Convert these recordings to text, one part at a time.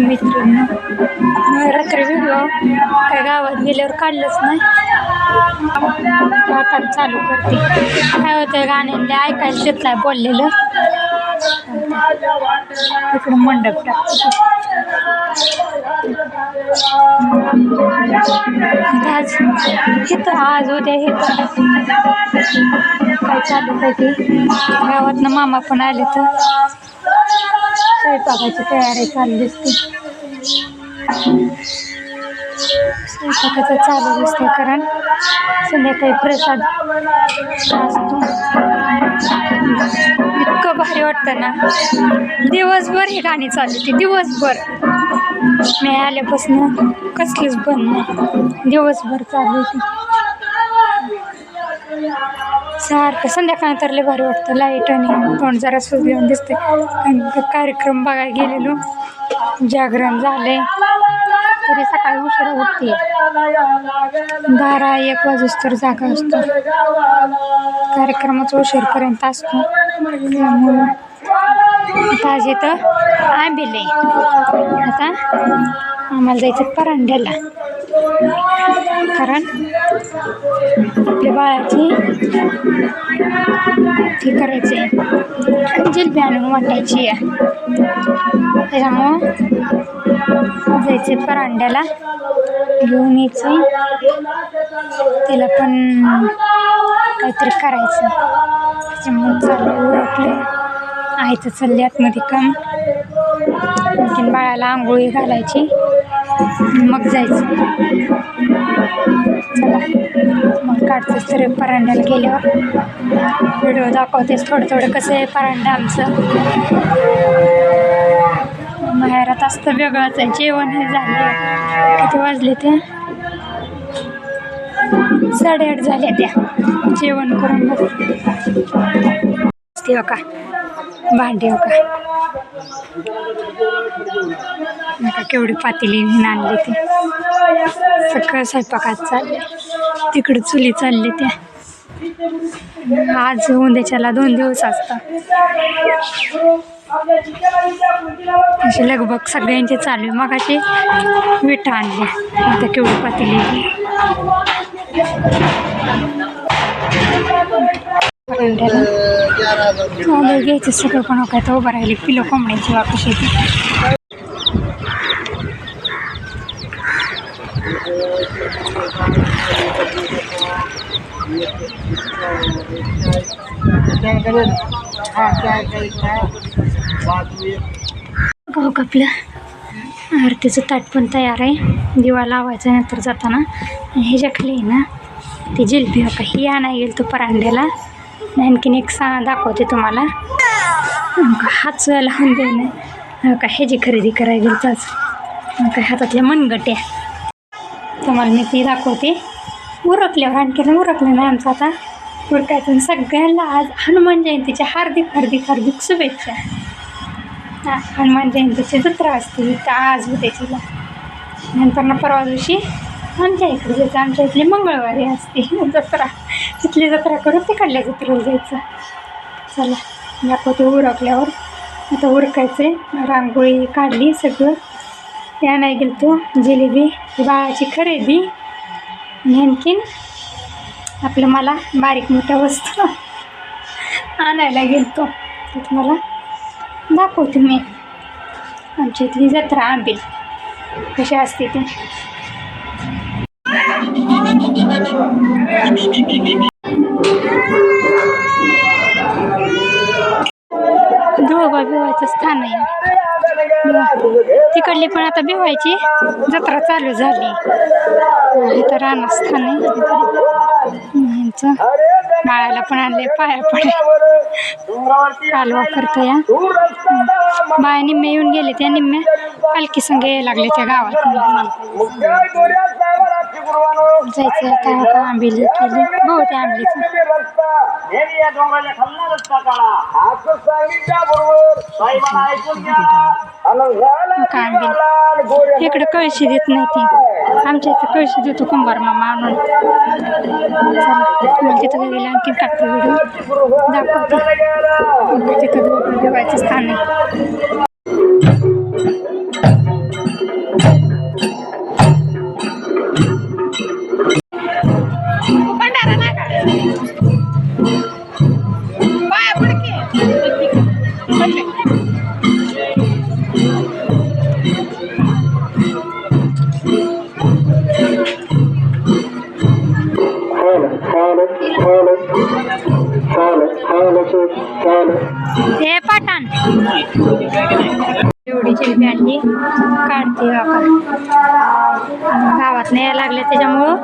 मित्रांनो. रात्री व्हिडिओ हो. काय गावात गेल्यावर काढलंच नाही. आता चालू करते. काय होतं गाण्यांना ऐकायला येत नाही बोललेलं. इकडं मंडप टाकते. आज इथं आज उद्या हे काय चालू काय ते. गावातनं मामा पण आले तर. स्वयंपाकाची तयारी चालू दिसते. स्वयंपाकाचं चालू दिसते कारण संध्याकाळी प्रसाद असतो. इतकं भारी वाटतं ना. दिवसभर ही गाणी चालू होती दिवसभर. मी आल्यापासून कसलीच बंद नाही. दिवसभर चालू होती. सारखं संध्याकाळ तर लय भारी वाटतं. लाइट आणि तोंड जरा सुजलेलं दिसते. कार्यक्रम बघायला गेलेलो. जागरण झाले तरी सकाळी उशिरा उठते बारा एक वाजूस तर जागा असतो. कार्यक्रमाचा उशीरपर्यंत असतो. त्यामुळं आता आज आंबिले आता आम्हाला जायचं परांड्याला. कारण आपल्या बाळाची हे करायचे जिलबी आणून वाटायची आहे. त्याच्यामुळं जायचे परांड्याला घेऊन यायचे. त्याला पण काहीतरी करायचं. त्याच्यामुळं चालू ओळखले आईचं चालले आतमध्ये काम. आणखीन बाळाला आंघोळी घालायची. मग जायचं. चला मग काढतेच तर परांड्याला गेल्यावर. व्हिडिओ दाखवतेस थोडं थोडं कसं आहे परांडा आमचं. माहेरात असतं वेगळंच आहे. जेवण हे झालं किती वाजले ते? साडेआठ झाल्या त्या. जेवण करून बघ ते हो का? भांडे हो का? नका केवढी पातेली घेऊन आणली ती. सगळं स्वयंपाकात चालले. तिकडं चुली चालली त्या. आज उद्याच्याला दोन दिवस असतात. अशी लगभग सगळ्यांचे चालू आहे. मग अशी विटा आणली. आता केवढी पातेली घ्यायचं सगळं पण हो काय तर उभं राहिले. किलो कोंबड्यांची वापस येते. गाव आपलं आरतीचं ताट पण तयार आहे. दिवा लावायचा नंतर जाताना. हे जखले आहे ना ती जिलबी होता ही आणाय गेल तो परांड्याला. आणखीन एक सा दाखवते तुम्हाला. का हाच लहान देणं का ह्याची खरेदी करायला गेलं काय हातातल्या मनगट्या. तुम्हाला मी ती दाखवते. उरकल्यावर आणखीन उरकलं नाही आमचं आता. उरकायचं आणि सगळ्यांना आज हनुमान जयंतीच्या हार्दिक हार्दिक हार्दिक शुभेच्छा. हा हनुमान जयंतीची जत्रा असते तर आज उद्याचीला नंतर ना परवा दिवशी आमच्या इकडे जायचं आमच्या इथली मंगळवारी असते. जत्रा तिथली जत्रा करून तिकडल्या जत्रेला जायचं. चला दाखवते उरकल्यावर. आता उरकायचं आहे रांगोळी काढली सगळं. त्या नाही गेलो तो जिलेबी बाळाची खरेदी आणखीन आपलं मला बारीक मोठ्या वस्तू आणायला गेलतो. ते तुम्हाला दाखवते मी. आमच्या इथली जत्रा आंबील कशी असते ते. धुळबा बिवायचं स्थान आहे. तिकडली पण आता बिवायची जत्रा चालू झाली. इथं रानस्थान आहे. बाळाला पण आणले पाया पडे कालवा करतो या बाया निम्मे येऊन गेले त्या. निम्मे पालखी संघ यायला लागले त्या गावात. जायचं काय का आंबेली केली. बहुते काय आंबेली इकडं कळशी देत नाही ती. आमच्या इथं कळशी देतो कुंभार मामा आणून. चला तुम्हाला तिथं गेलं आणखीन टाकतो व्हिडिओ. दाखवते. तिथं देवायचं स्थान आहे. ఏ పాట एवढी शिल्पी आणली काढते गावात नाही लागले त्याच्यामुळं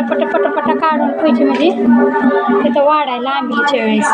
पटपट पटपट काढून पैसे म्हणजे तिथं वाढायला आंबीच्या वेळेस